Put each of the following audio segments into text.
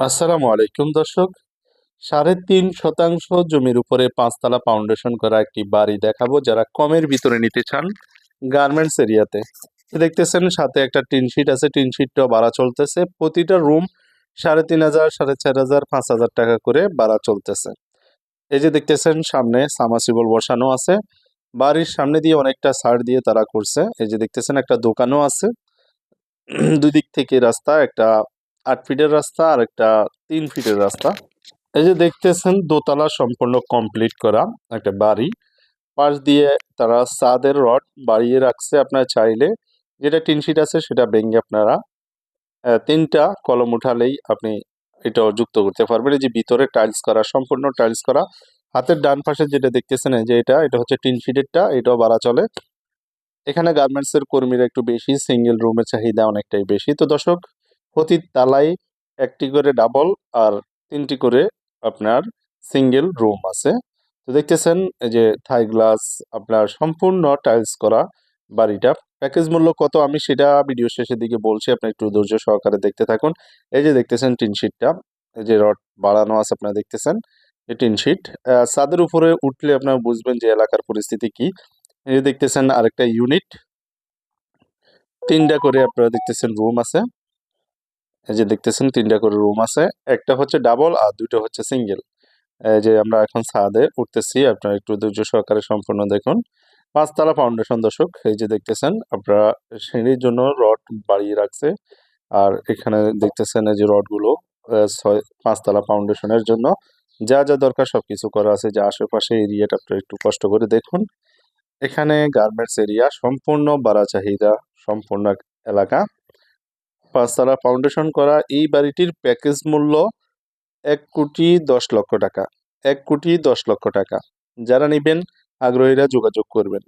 আসসালামু আলাইকুম, দর্শক। সাড়ে তিন শতাংশ জমির উপরে পাঁচতলা ফাউন্ডেশন করা একটি বাড়ি দেখাবো যারা কমের ভিতরে নিতে চান গার্মেন্টস এরিয়াতে। দেখতেছেন, সাথে একটা টিন শিট আছে, টিন শিটটাও ভাড়া চলতেছে। প্রতিটা রুম সাড়ে তিন হাজার, সাড়ে চার হাজার, পাঁচ হাজার টাকা করে ভাড়া চলতেছে। এই যে দেখতেছেন, সামনে সামাসিবল বসানো আছে। বাড়ির সামনে দিয়ে অনেকটা সার দিয়ে তারা করছে। এই যে দেখতেছেন, একটা দোকানও আছে। দুই দিক থেকে রাস্তা, একটা আট ফিটের রাস্তা আর একটা তিন ফিটের রাস্তা। এই যে দেখতেছেন, দোতলা সম্পূর্ণ কমপ্লিট করা একটা বাড়ি। পাশ দিয়ে তারা সাদের রড বাড়িয়ে রাখছে আপনার চাইলে। যেটা টিন শিট আছে সেটা ভেঙে আপনারা তিনটা কলম উঠালেই আপনি এটাও যুক্ত করতে পারবেন। এই যে ভিতরে টাইলস করা, সম্পূর্ণ টাইলস করা। হাতের ডান পাশে যেটা দেখতেছেন যে এটা এটা হচ্ছে টিন শিটেরটা এটাও বাড়া চলে। এখানে গার্মেন্টস এর কর্মীরা একটু বেশি সিঙ্গেল রুমের চাহিদা অনেকটাই বেশি। তো দর্শক প্রতি তালায় একটি করে ডাবল আর তিনটি করে আপনার সিঙ্গেল রুম আছে। তো দেখতেছেন যে থাই গ্লাস আপনার সম্পূর্ণ টাইলস করা বাড়িটা। প্যাকেজ মূল্য কত আমি সেটা ভিডিও শেষের দিকে বলছি, আপনি একটু ধৈর্য সহকারে দেখতে থাকুন। এই যে দেখতেছেন টিন শিটটা এই যে রড বাড়ানো আছে আপনারা দেখতেছেন, এই টিন শিট ছাদের উপরে উঠলে আপনারা বুঝবেন যে এলাকার পরিস্থিতি কি। এই যে দেখতেছেন আরেকটা ইউনিট তিনটা করে আপনারা দেখতেছেন রুম আছে। এই যে দেখতেছেন তিনটা করে রুম আছে, একটা হচ্ছে ডাবল আর দুটো হচ্ছে সিঙ্গেল এই যে আমরা এখন ছাদে উঠতেছি, আপনারা একটু ধৈর্য সহকারে সম্পূর্ণ দেখুন। পাঁচতলা ফাউন্ডেশন দর্শক, এই যে দেখতেছেন, আপনারা সিঁড়ির জন্য রড বাড়িয়ে রাখছে, আর এখানে দেখতেছেন এই যে রডগুলো ছয়, পাঁচতলা ফাউন্ডেশনের জন্য। যা যা দরকার সবকিছু করা আছে, যে আশেপাশে এরিয়াটা আপনারা একটু কষ্ট করে দেখুন। এখানে গার্মেন্টস এরিয়া সম্পূর্ণ বাড়া চাহিদা সম্পূর্ণ এলাকা। পাঁচতলা ফাউন্ডেশন করা এই বাড়িটির প্যাকেজ মূল্য এক কোটি দশ লক্ষ টাকা। এক কোটি দশ লক্ষ টাকা। যারা নেবেন, আগ্রহীরা যোগাযোগ করবেন।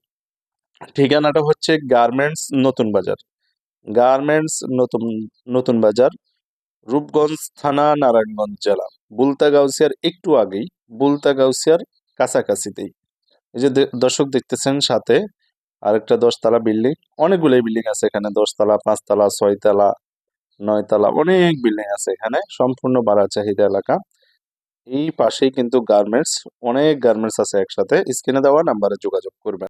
ঠিকানাটা হচ্ছে গার্মেন্টস নতুন বাজার। গার্মেন্টস নতুন নতুন বাজার, রূপগঞ্জ থানা, নারায়ণগঞ্জ জেলা। বুলতা গাউসিয়ার একটু আগেই, বুলতা গাউসিয়ার কাছাকাছিতেই। এই যে দর্শক দেখতেছেন সাথে, আরেকটা দশতলা বিল্ডিং। অনেকগুলোই বিল্ডিং আছে এখানে, দশতলা, পাঁচতলা, ছয়তলা নয়তলা, অনেক বিল্ডিং আছে এখানে, সম্পূর্ণ বাড়া চাহিদা এলাকা। এই পাশেই কিন্তু গার্মেন্টস অনেক গার্মেন্টস আছে একসাথে। স্ক্রিনে দেওয়া নাম্বারে যোগাযোগ করবেন।